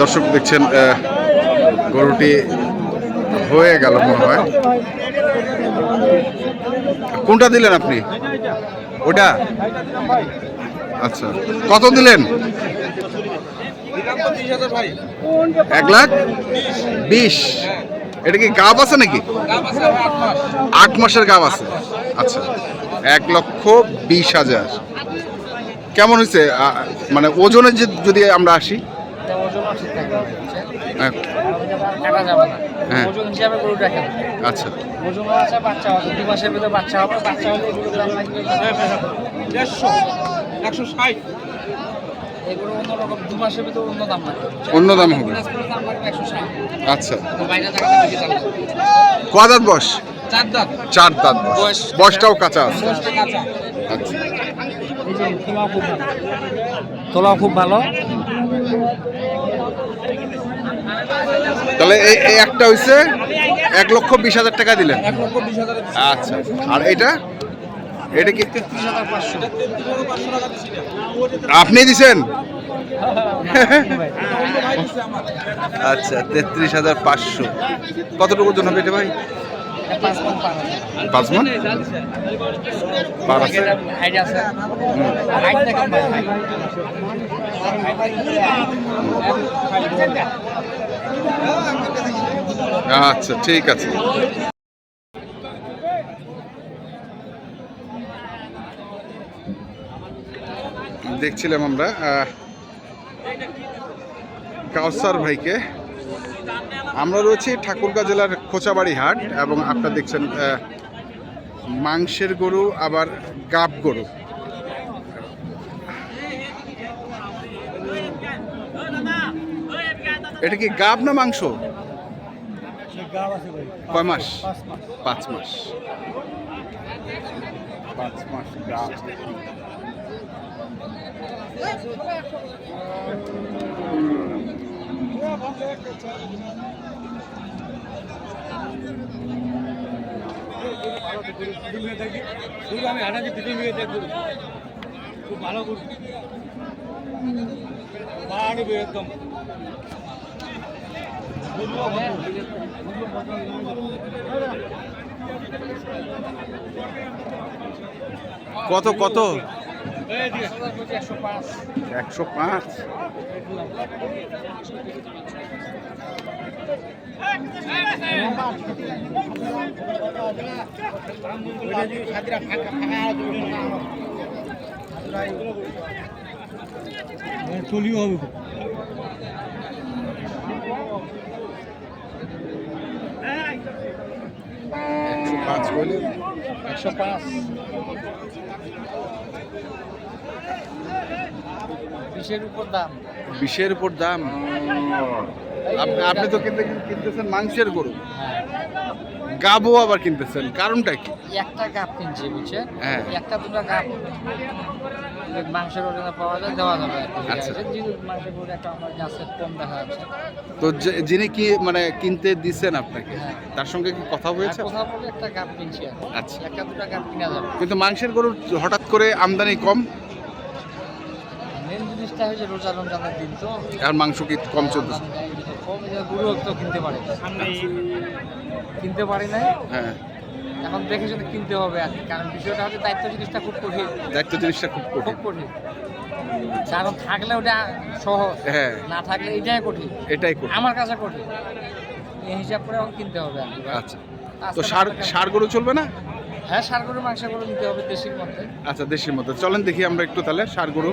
দর্শক দেখছেন গরুটি হয়ে গেল মনে হয়। কোনটা দিলেন আপনি? ওটা আচ্ছা কত দিলেন? এক লাখ বিশ। এটা কি গাব আছে নাকি? আট মাসের গাব আছে। আচ্ছা এক লক্ষ বিশ হাজার। কেমন হয়েছে? মানে ওজনের যদি আমরা আসি। ওজন ঠিক থাকবে হ্যাঁ, কাটা যাবে না। হ্যাঁ। ওজন হিসাবে গরু রাখেন আচ্ছা। ওজন আছে বাচ্চা হবে। দুই মাসের ভিতরে বাচ্চা হবে বাচ্চা হলে এগুলোর দাম লাগবে দেড়শো একশো ষাট। দু মাসের ভিতরে অন্য দাম অন্য দাম হবে। আচ্ছা। কদাত বস চার দাঁত। চার দাঁত বয়স। বসটাও কাঁচা আছে। কাঁচা। আচ্ছা। তোলাও খুব ভালো। তাহলে এই একটা হইছে এক লক্ষ বিশ হাজার টাকা দিলেন। আচ্ছা আর এটা? এটা কি আপনি দিছেন? আচ্ছা তেত্রিশ হাজার পাঁচশো। কতটুকু ওজন হবে এটা ভাই? পাঁচ মন পার আছে। আচ্ছা ঠিক আছে। দেখছিলাম আমরা কাউসার ভাইকে। আমরা রয়েছি ঠাকুরগাঁ জেলার খোঁচাবাড়ি হাট এবং আপনারা দেখছেন মাংসের গরু আবার গাব গরু। এটা কি গাব না মাংস? কয় মাস। পাঁচ মাস। পাঁচ মাস গাব। আমি হাঁটাচ্ছি পিছন দিকে দেখব খুব ভালো বাড়বে একদম কত কত? একশো পাঁচ। চলিও হবে। একশো পাঁচ বলে। একশো পাঁচ। বিশের উপর দাম? বিশের উপর দাম? আপনি আপনি তো কিনতে কিনতেছেন মাংসের গরু। গাবও আবার কিনতেছেন। কারণটা কি? একটা গাপ কিনছে বুঝছেন? হ্যাঁ। একটা দুটো গাপ মাংসের ওজনে পাওয়া যায় দেওয়া যাবে। আচ্ছা। মাংসের গরু একটা আমার গাছের কম দেখা যাচ্ছে। তো যে- যিনি কি মানে কিনতে দিছেন আপনাকে হ্যাঁ। তার সঙ্গে কি কথা হয়েছে? কোথাও বলে একটা কিনছি আচ্ছা। একটা দুটো কিনা যাবে। কিন্তু মাংসের গরুর হঠাৎ করে আমদানি কম? জিনিসটা হচ্ছে রোজা রমজানের দিন তো। আর মাংস কি কম চলতেছে? কম গরু তো কিনতে পারে। কিনতে পারি নাই। হ্যাঁ। এখন দেখে শুনে কিনতে হবে আর কারণ বিষয়টা হচ্ছে দায়িত্ব জিনিসটা খুব কঠিন। দায়িত্ব জিনিসটা খুব খুব কঠিন। কঠিন কারণ থাকলে ওটা সহজ হ্যাঁ। না থাকলে এটাই কঠিন। এটাই কঠিন। আমার কাছে কঠিন। এই হিসাব করে এখন কিনতে হবে আচ্ছা। তো সার সার গরু চলবে না? হ্যাঁ সার গরু মাংস গরু নিতে হবে দেশির মধ্যে। আচ্ছা দেশের মধ্যে। চলেন দেখি আমরা একটু তাহলে সার গরু।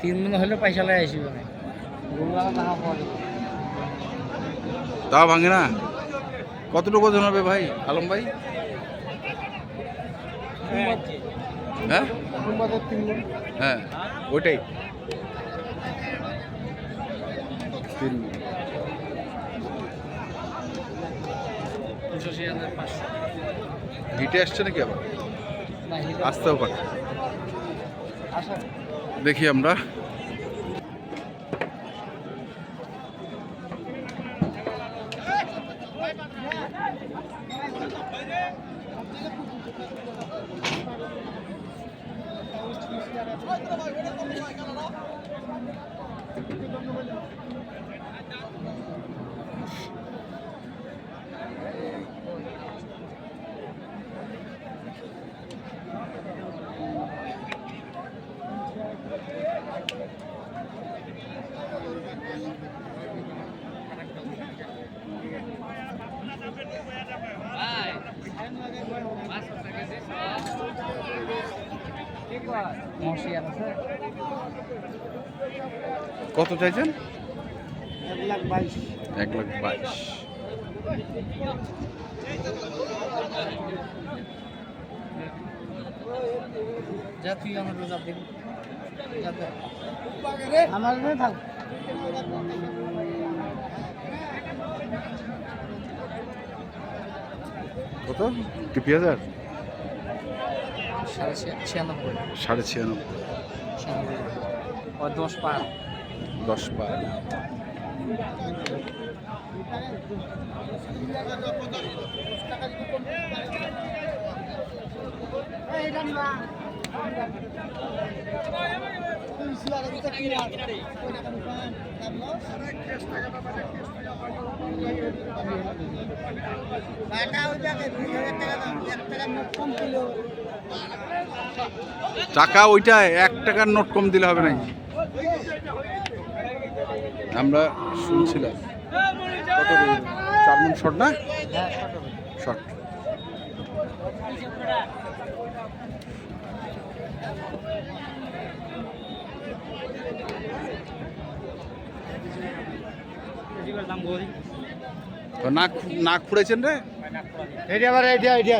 তিন দিন হলে পয়সা লাই আসিব। তা ভাঙে না। কতটুকু ওজন হবে ভাই আলম ভাই? হ্যাঁ? হ্যাঁ ওইটাই। তিন হিটে আসছে নাকি আবার? আসতেও পারে। দেখি আমরা কত চাইছেন? এক লাখ বাইশ। এক লাখ বাইশ। যা তুই আমার রোজা আমার থাক। কত? টিপি হাজার? সাড়ে ছিয়ানব্বই। সাড়ে ছিয়ানব্বই। ছিয়ানব্বই। দশ পার। দশ পার। টাকা ওইটা এক টাকার নোট কম দিলে হবে নাকি? আমরা শুনছিলাম। চার মন শট না? হ্যাঁ তো নাক নাক ফুড়েছেন রে? এইটা আবার এইটা এইটা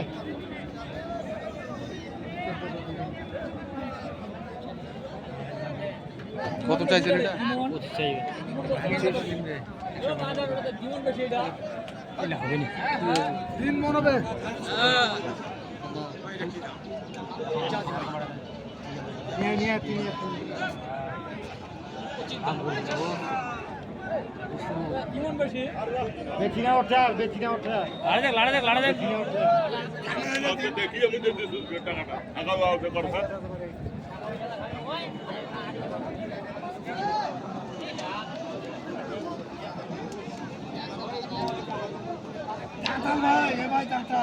কত চাইছেন এটা? তিন হবে নিয়ে নিয়ে তিন বেচিনা ওঠা বেচিনা ওঠা লাড়ে দেখ লাড়ে দেখ লাড়ে দেখ ওঠা দেখি আমি দেখতেছি টাকাটা আগাও আগে করবে ভাই এ ভাই টাটা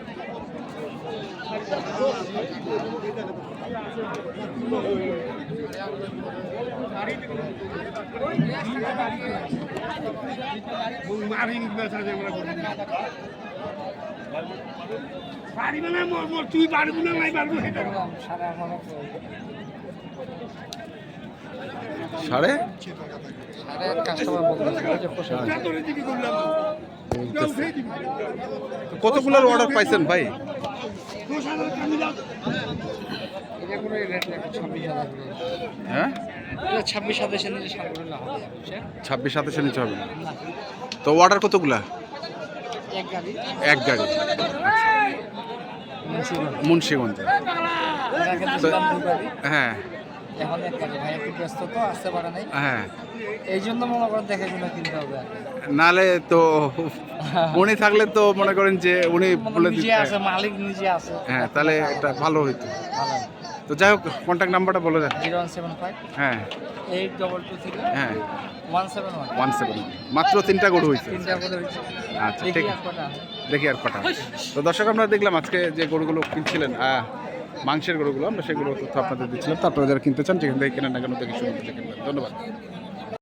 পারিবে না মোর মোর তুই পারবি না নাই পারব সেটা সাড়ে কাস্টমার। কতগুলোর অর্ডার পাইছেন ভাই? হ্যাঁ? ছাব্বিশ সাতাশে ছাব্বিশ সাতাশে নিচে হবে। তো অর্ডার কতগুলা? এক গাড়ি। মুন্সিগঞ্জে। হ্যাঁ। এখন ভাই একটু ব্যস্ত তো আসতে পারে নাই। হ্যাঁ। এই জন্য মনে করেন দেখে শুনে কিনতে হবে নালে তো উনি থাকলে তো মনে করেন যে উনি বলে দিতে। আছে মালিক নিজে আছে। হ্যাঁ তাহলে এটা ভালো হইতো। ভালো। তো যাই হোক কন্ট্যাক্ট নাম্বারটা বলে দেন। Zero one seven five. হ্যাঁ। Eight double two three. হ্যাঁ। One seven one. সেভেন মাত্র তিনটা গরু হয়েছে তিনটা করে হয়েছে আচ্ছা ঠিক আর কটা আছে। দেখি আর কটা তো দর্শক আমরা দেখলাম আজকে যে গরুগুলো কিনছিলেন মাংসের গরুগুলো আমরা সেগুলো তথ্য আপনাদের দিচ্ছিলাম। তো আপনারা যারা কিনতে চান, যেখান থেকে কেনেন না কেন দেখে শুনে কিনবেন ধন্যবাদ।